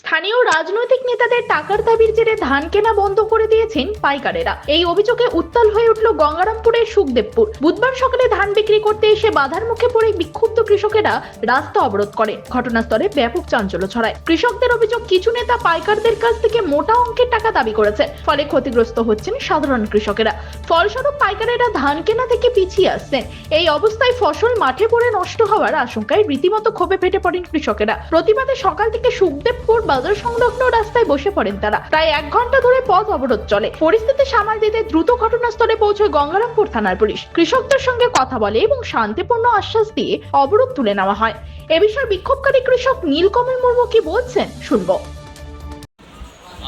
স্থানীয় রাজনৈতিক নেতাদের টাকার দাবির জেরে ধান কেনা বন্ধ করে দিয়েছেন পাইকারেরা। এই অভিযোগে উত্তাল হয়ে উঠল গঙ্গারামপুরের সুখদেবপুর। বুধবার সকালে ধান বিক্রি করতে এসে বাধার মুখে পড়ে বিক্ষুব্ধ কৃষকেরা রাস্তা অবরোধ করে ঘটনাস্থলে ব্যাপক চাঞ্চল্য ছড়ায়। কৃষকদের অভিযোগ, কিছু নেতা পাইকারদের কাছ থেকে মোটা অঙ্কের টাকা দাবি করেছে ফলে ক্ষতিগ্রস্ত হচ্ছেন সাধারণ কৃষকেরা। ফলস্বরূপ পাইকারেরা ধান কেনা থেকে পিছিয়ে আসছেন। এই অবস্থায় ফসল মাঠে পড়ে নষ্ট হওয়ার আশঙ্কায় রীতিমতো ক্ষোভে ফেটে পড়েন কৃষকেরা। প্রতিবাদে সকাল থেকে সুখদেবপুর বাজার সংলগ্ন রাস্তায় বসে পড়েন তারা। প্রায় এক ঘণ্টা ধরে পথ অবরোধ চলে। পরিস্থিতি সামাল দিতে দ্রুত ঘটনাস্থলে পৌঁছয় গঙ্গারামপুর থানার পুলিশ। কৃষকদের সঙ্গে কথা বলে এবং শান্তিপূর্ণ আশ্বাস দিয়ে অবরোধ তুলে নেওয়া হয়। এ বিষয়ে বিক্ষোভকারী কৃষক নীলকমল মুর্মু কি বলছেন, শুনব।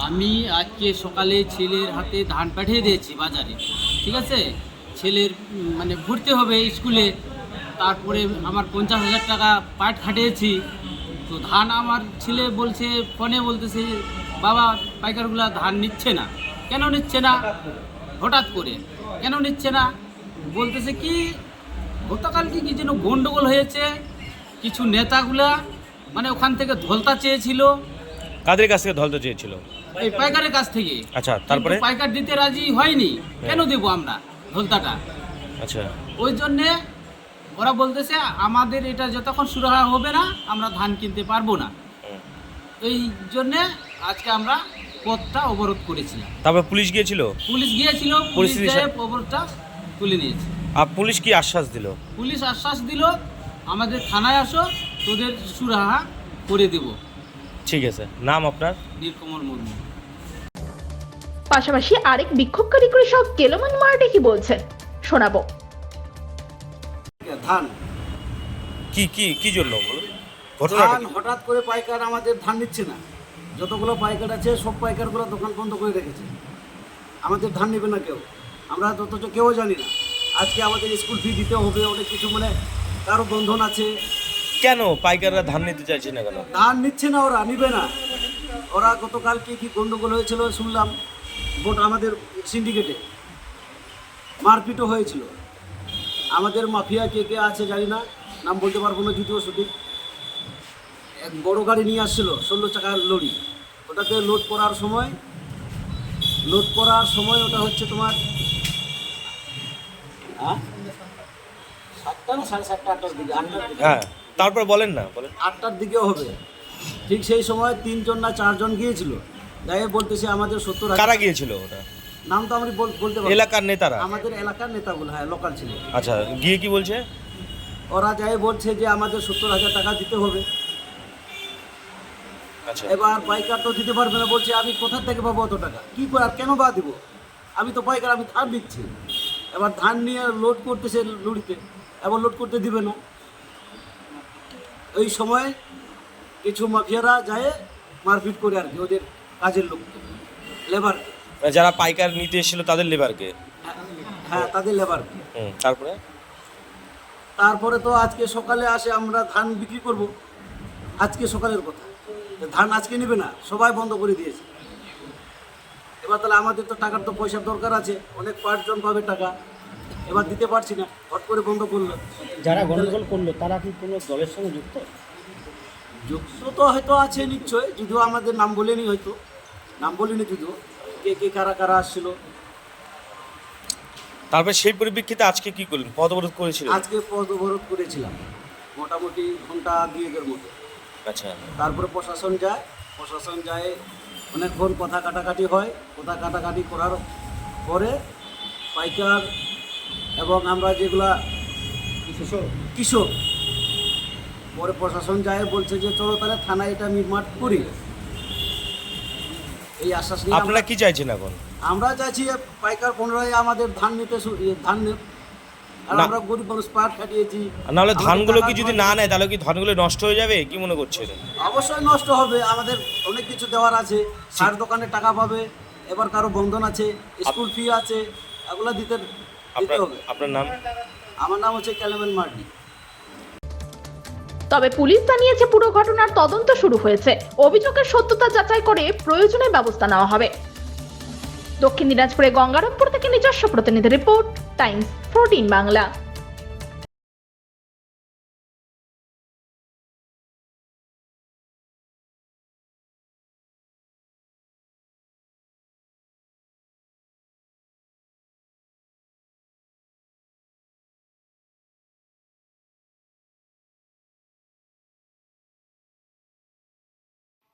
আমি আজকে সকালে ছেলের হাতে ধান পাঠিয়ে দিয়েছি বাজারে, ঠিক আছে? ছেলের মানে ভর্তি হবে স্কুলে। তারপরে আমার পঞ্চাশ হাজার টাকা পাট খাটিয়েছি। তো ধান আমার ছেলে বলছে ফোনে বলতেছে বাবা পাইকারগুলা ধান নিচ্ছে না। কেন নিচ্ছে না? হঠাৎ করে কেন নিচ্ছে না? বলতেছে কি গতকালকে কি যেন গন্ডগোল হয়েছে কিছু নেতাগুলা মানে ওখান থেকে ধলতা চেয়েছিল। কাদের কাছ থেকে ধলতে চেয়েছিল? এই পাইকারের কাছ থেকে। আচ্ছা তারপরে? পাইকার দিতে রাজি হয়নি। কেন দেব আমরা ধলতাটা? আচ্ছা। ওই জন্যে ওরা বলতেছে আমাদের এটা যতক্ষণ শুরু হওয়া হবে না আমরা ধান কিনতে পারব না। এই জন্যে আজকে আমরা পথটা অবরোধ করেছিলাম। তারপর পুলিশ গিয়েছিল? পুলিশ গিয়েছিল পুলিশ পরিস্থিতি অবরোধটা তুলে নিয়েছে। আর পুলিশ কি আশ্বাস দিল? পুলিশ আশ্বাস দিল আমাদের থানায় আসো তোদের সুরাহা করে দেব। ঠিক আছে। নাম আপনার? নীলকমল মুর্মু। পাশাপাশি আরেক বিক্ষোভকারী কৃষক কেলমান মার্টে কি বলছেন শোনাবো। ধান। কি কি কি জন্য ধান হঠাৎ করে পাইকার আমাদের ধান নিচ্ছে না। যতগুলো পাইকার আছে সব পাইকারগুলো দোকান বন্ধ করে রেখেছে। আমাদের ধান নেবে না কেউ। আমরা অথচ কেউ জানি না। আজকে আমাদের স্কুল ফি দিতে হবে অনেক কিছু মানে কারও বন্ধন আছে। কেন পাইকাররা ধান নিতে চাইছে না কেন? ধান নিচ্ছে না ওরা নিবে না। ওরা গতকালকে কি গন্ডগোল হয়েছিল শুনলাম। ভোট আমাদের সিন্ডিকেটে মারপিটও হয়েছিল। আমাদের মাফিয়া কে কে আছে জানি না নাম বলতে পারব না যদিও সঠিক। এক বড় গাড়ি নিয়ে আসছিল ষোলো চাকার লরি। ওটাতে লোড করার সময় লোড করার সময় ওটা হচ্ছে তোমার হ্যাঁ? সাতটা না সাড়ে সাতটা আটটার দিকে? আটটার দিকে। হ্যাঁ তারপর বলেন না বলেন। আটটার দিকেও হবে। ঠিক সেই সময় তিনজন না চারজন গিয়েছিল। যাই বলতেছে আমাদের সত্তর কারা গিয়েছিল ওটা? নাম তো আমি বল- বলতে পারব এলাকার নেতারা? আমাদের এলাকার নেতাগুলো হ্যাঁ লোকাল ছিল। আচ্ছা গিয়ে কি বলছে? ওরা যাই বলছে যে আমাদের সত্তর হাজার টাকা দিতে হবে। আচ্ছা। এবার পাইকার তো দিতে পারবে না বলছে আমি কোথা থেকে পাবো অত টাকা? কি করে আর কেন বা দিব? আমি তো পাইকার আমি ধান দিচ্ছি এবার ধান নিয়ে লোড করতেছে লুড়িতে। এবার লোড করতে দিবে না। ওই সময় কিছু মাফিয়ারা যায় মারপিট করে আর কি ওদের কাজের লোক লেবার যারা পাইকার নিতে এসেছিল তাদের লেবারকে? হ্যাঁ তাদের লেবারকে। হুম তারপরে? তারপরে তো আজকে সকালে আসে আমরা ধান বিক্রি করব। আজকে সকালের কথা। ধান আজকে নেবে না সবাই বন্ধ করে দিয়েছে। এবার তাহলে আমাদের তো টাকার তো পয়সার দরকার আছে অনেক পাঁচজন পাবে টাকা। এবার দিতে পারছি না হট করে বন্ধ করল। যারা গন্ডগোল করল তারা কি কোনো দলের সঙ্গে যুক্ত? যুক্ত তো হয়তো আছে নিশ্চয় যদিও আমাদের নাম বলেনি হয়তো। নাম বলিনি যদিও। কে কে কারা কারা আসছিল? তারপরে সেই পরিপ্রেক্ষিতে আজকে কি করলেন? পথ অবরোধ করেছিলেন আজকে পদ অবরোধ করেছিলাম মোটামুটি ঘণ্টা দুয়েকের মতো। আচ্ছা। তারপরে প্রশাসন যায় প্রশাসন যায় অনেকক্ষণ কথা কাটাকাটি হয় কথা কাটাকাটি করার পরে পাইকার এবং আমরা যেগুলা কৃষক পরে প্রশাসন যায় বলছে যে চলো তাহলে থানায় এটা মিটমাট করি। এই আশ্বাস নিয়ে আপনারা কি চাইছেন এখন? আমরা চাইছি পাইকার পুনরায় আমাদের ধান নিতে ইয়ে, ধান আর আমরা গরিব মানুষ পাট খাটিয়েছি নাহলে ধানগুলো কি যদি না নেয় তাহলে কি ধানগুলো নষ্ট হয়ে যাবে? কি মনে করছেন? অবশ্যই নষ্ট হবে। আমাদের অনেক কিছু দেওয়ার আছে। সার দোকানে টাকা পাবে। এবার কারও বন্ধন আছে স্কুল ফি আছে এগুলো দিতে দিতে আপনার হবে। আপনার নাম? আমার নাম হচ্ছে ক্যালেমেন মার্ডি তবে পুলিশ জানিয়েছে পুরো ঘটনার তদন্ত শুরু হয়েছে। অভিযোগের সত্যতা যাচাই করে প্রয়োজনীয় ব্যবস্থা নেওয়া হবে। দক্ষিণ দিনাজপুরে গঙ্গারামপুর থেকে নিজস্ব প্রতিনিধি রিপোর্ট, টাইমস ফোরটিন বাংলা।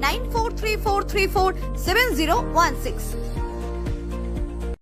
9434347016.